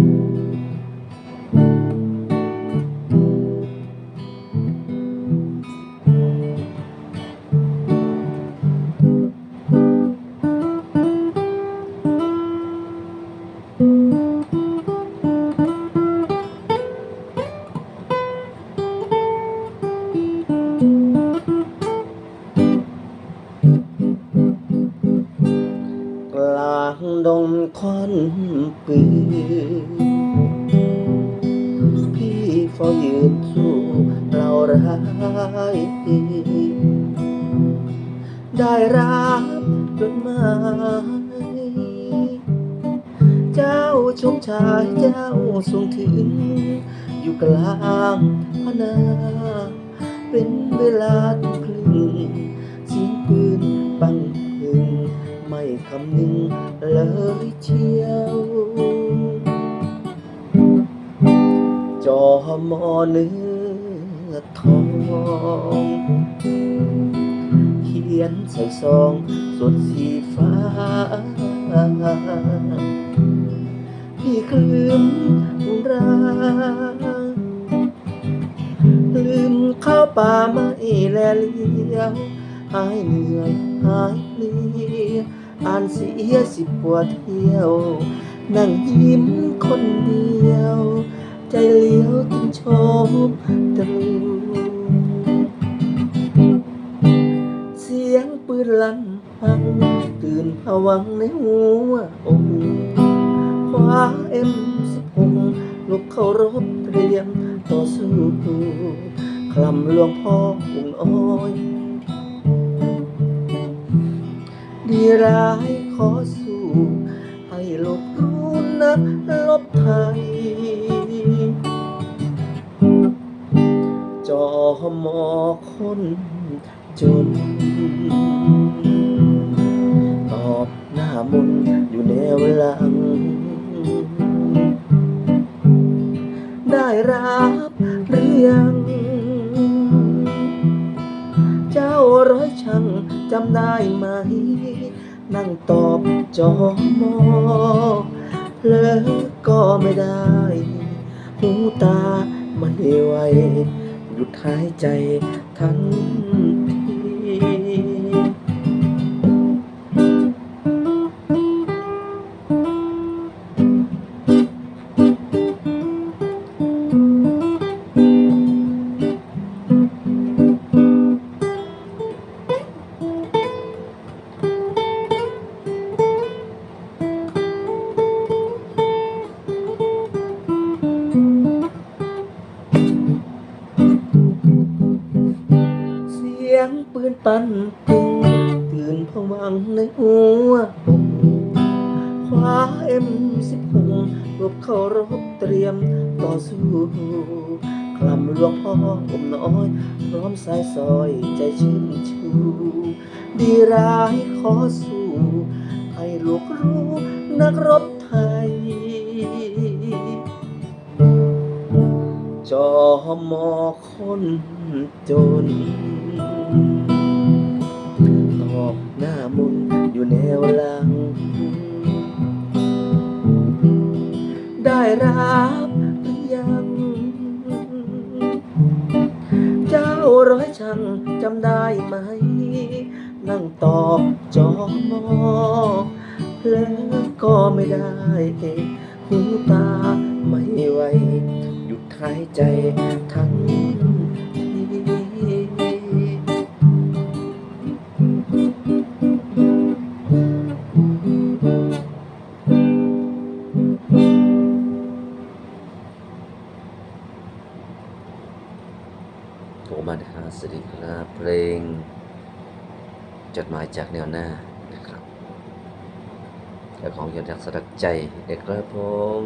ก ดงควันปืนพี่เฝ้ายืนสู้เราร้ายได้รับจดหมายเจ้าชมชายเจ้าทรงถึง อยู่กลางพนาเป็นเวลาทุ่มครึ่งเสียงปืนปังพึง ไม่คำนึงเลยเชียวจอมอเนื้อทองเขียนใส่ซองสดสีฟ้า พี่คลืมรักลืมข้าวป่าไม่แลเลียวหายเหนื่อยหายเลีย อ่านเสียสิบกว่าเที่ยว นั่งยิ้มคนเดียว ใจเลี้ยวถึงชมตรูเสียงปืนลั่นพัง ตื่นผวังในหัวอกคว้าเอ็มสิบหกลุกเข้ารบเตรียมต่อสู้คลำหลวงพ่ออุ่งอ้อย ดีร้ายขอสู้ให้ลบรู้นักลบไทยจอมอคนจน ตอบหน้ามนอยู่แนวหลังได้รับหรือยัง จำได้ไหม นั่งตอบจอมอเลิก็ไม่ได้ หูตาไม่ไหวหยุดหายใจทันที สียงปืนปันปึงตื่นผวังในหัวคว้าเอ็มสิบหกรบเข้ารบเตรียมต่อสู้คลำหลวงพ่ออมน้อย พร้อมสายซอยใจชื่นชูดีร้ายขอสู้ให้ลูกรู้นักรบไทย จอมอคนจน ตอบหน้ามุนอยู่แนวหลัง ได้รับหรือยัง เจ้าร้อยช่างจำได้ไหม นั่งตอบจอมอเพลอก็ไม่ได้หูตาไม่ไหวหยุดหายใจทัน มาฮาสวัสดีครับเพลง จดหมายจากแนวหน้านะครับและของยอดรักสลักใจเด็กครับผม